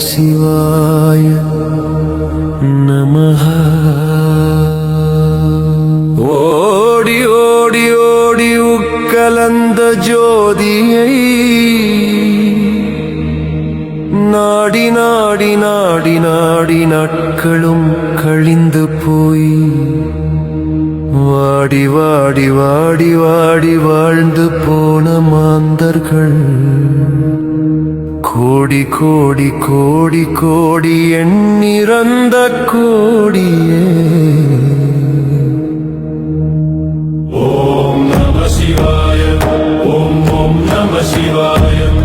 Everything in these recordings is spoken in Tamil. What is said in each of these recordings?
சிவாய நமஹ. ஓடி ஓடி ஓடி உக்கலந்த ஜோதியை நாடி நாடி நாடி நாடி நாட்களும் கழிந்து போய் வாடி வாடி வாடி வாடி வாழ்ந்து போன மாந்தர்கள். கோடி கோடி கோடி கோடி எண்ணிறந்த கோடியே. ஓம் நம சிவாய ஓம் ஓம் நம சிவாய.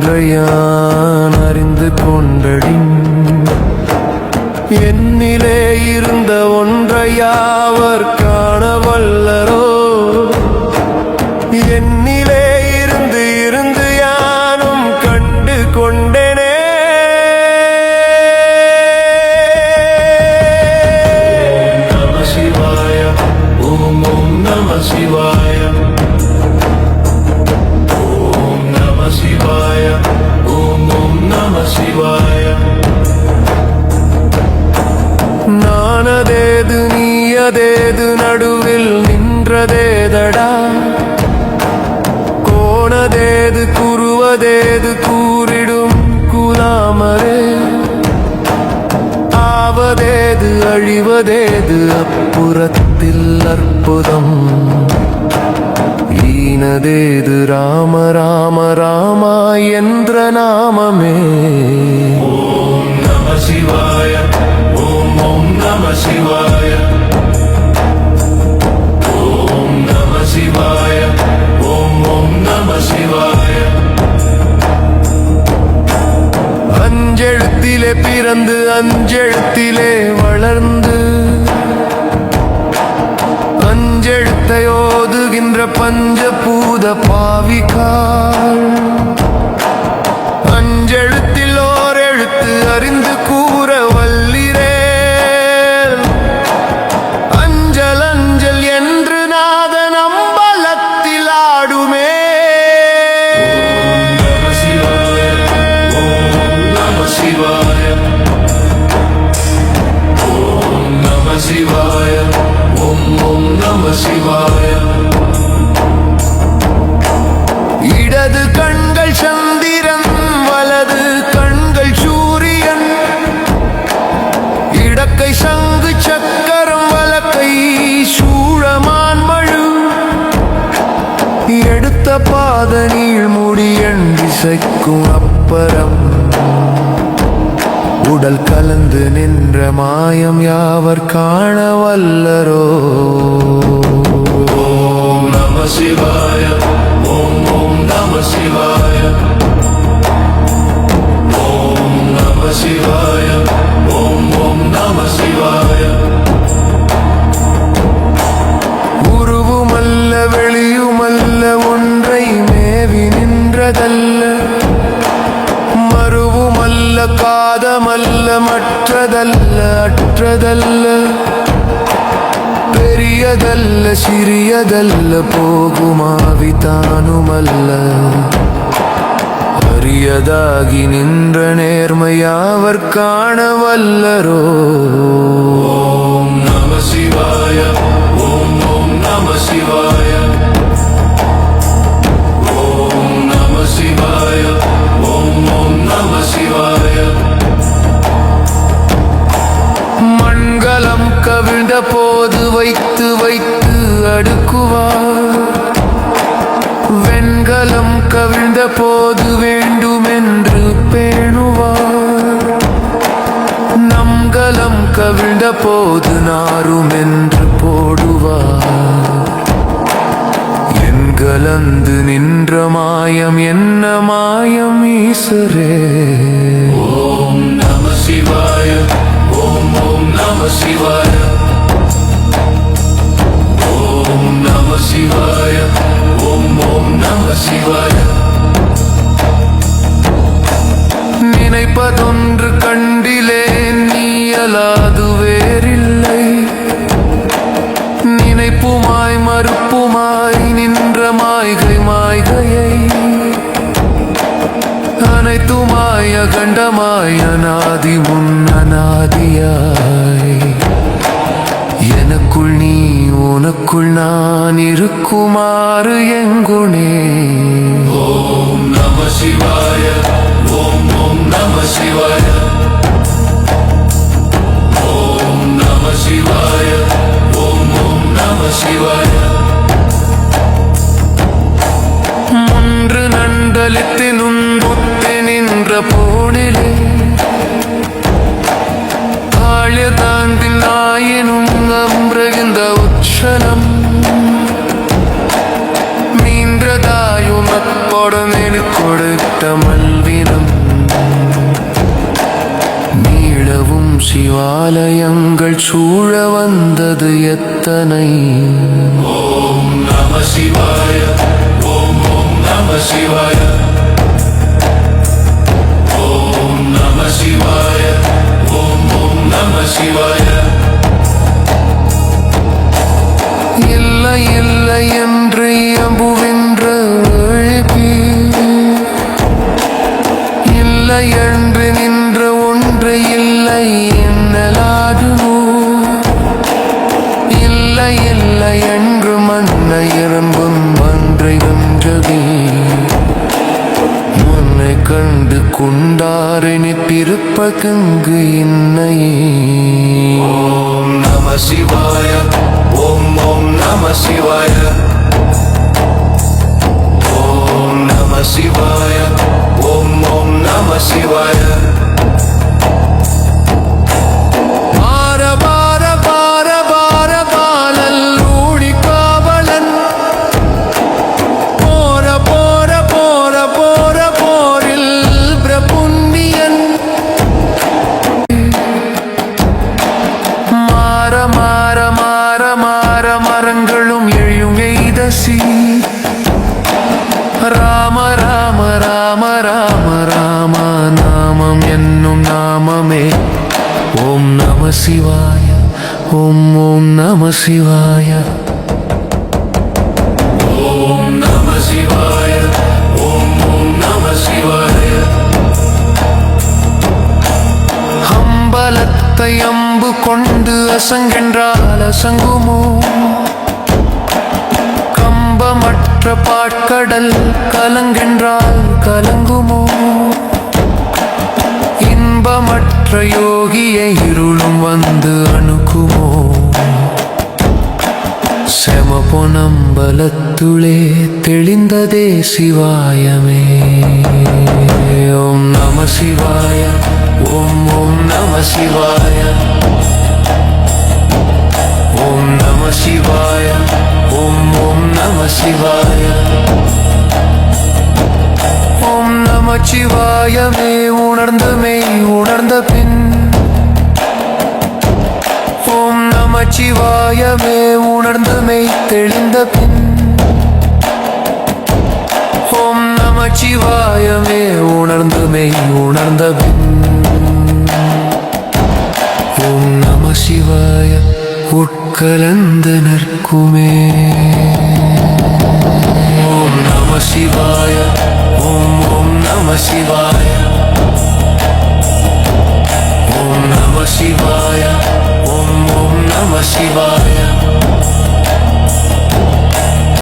ஒன்றையான் அறிந்து கொண்டடின். என்னிலே இருந்த ஒன்றையாவர் காண வல்லரோ? அதேது நீ அதேது நடுவில் நின்றதேதடா? கோணதேது குருவதேது கூறிடும் குலாமரே? ஆவதேது அழிவதேது அப்புறத்தில் அற்புதம். ஈனதேது ராம ராம ராமா என்ற நாமமே. ஓம் நம சிவாய. நம சிவாய ஓம் நம சிவாய ஓம் ஓம் நம சிவாய அஞ்செழுத்திலே பிறந்து அஞ்செழுத்திலே வளர்ந்து அஞ்செழுத்தை ஓதுகின்ற பஞ்சபூத பாவிகாள் எடுத்த பாத நீழ்முடியன் திசைக்கும் அப்பறம். உடல் கலந்து நின்ற மாயம் யாவர் காண வல்லரோ? ஓம் நம சிவாய ஓம் ஓம் நம சிவாய. ஓம் நம சிவாய. மற்றதல்ல மறுவுமல்ல காதமல்ல மற்றதல்ல அற்றதல்ல. பெரியதல்ல சிறியதல்ல போகுமாவி தானுமல்ல அரியதாகி நின்ற நேர்மையாவர் காண வல்லரோ? நம சிவாய. கவிழ்ந்த போது நாரும் என்று போடுவார். என்கலந்து நின்ற மாயம் என்ன மாயம் ஈசரே? கருப்புமாய் நின்ற மாய்கை மாய்கையை அனைத்துமாய் அகண்டமாய் அநாதி முன் அநாதியாய் எனக்குள் நீ உனக்குள் நான் இருக்குமாறு எங்குனே. ஓம் நம சிவாய ஓம் ஓம் நம சிவாய. ஓம் நம சிவாய. நம சிவாய ஒன்று நண்டலித்தினும் புத்தி நின்ற போனிலே தாழ்ய தாண்டில் ஆயினும் அம்பிரகிந்த உச்சலம் மீன்றதாயுமப்பொடனெனு கொடுத்த மல்வினம் சிவாலயங்கள் சூழ வந்தது எத்தனை? ஓம் நம சிவாய ஓம் ஓம் நம சிவாய. ஓம் நம சிவாய ஓம் ஓம் நம சிவாய. இல்லை இல்லை இல்லை என்னலாகுமோ இல்லை இல்லை என்று மண்ணை இறம்பும் ஒன்றை வென்றதே உன்னை கண்டு கொண்டாரினி பிறப்பகங்கு இன்னையே ஓம் நம சிவாய ஓம் ஓம் நம சிவாய ஓம் நம சிவாய ஓம் ஓம் நம சிவாய எய்தசி ராம ராம ராம ராம ராம நாமம் என்னும் நாமமே. ஓம் நம சிவாய ஓம் ஓம் நம சிவாய. ஓம் நம சிவாய ஓம் ஓம் நம சிவாய. அம்பலத்தை அம்பு கொண்டு அசங்கென்றால் அசங்குமோ? காற்ற பாட்கடல் கலங்கென்றால் கலங்குமோ? இன்பமற்ற யோகியை இருளும் வந்து அணுகுமோ செமபொனம்பலத்துளே தெளிந்ததே சிவாயமே. ஓம் நம சிவாய ஓம் ஓம் நம சிவாய. ஓம் நம சிவாய ஓம் ஓம் நம சிவாய ஓம் நம சிவாயமே உணர்ந்தமே உணர்ந்த பின் ஓம் நம உணர்ந்த மெய் தெளிந்த பின் ஓம் நம சிவாயமே உணர்ந்தமை உணர்ந்த பின் ஓம் நம சிவாய உட் உட்கலந்த நிற்குமே. ஓம் நம சிவாய ஓம் ஓம் நம சிவாய. ஓம் நம சிவாய ஓம் ஓம் நம சிவாய.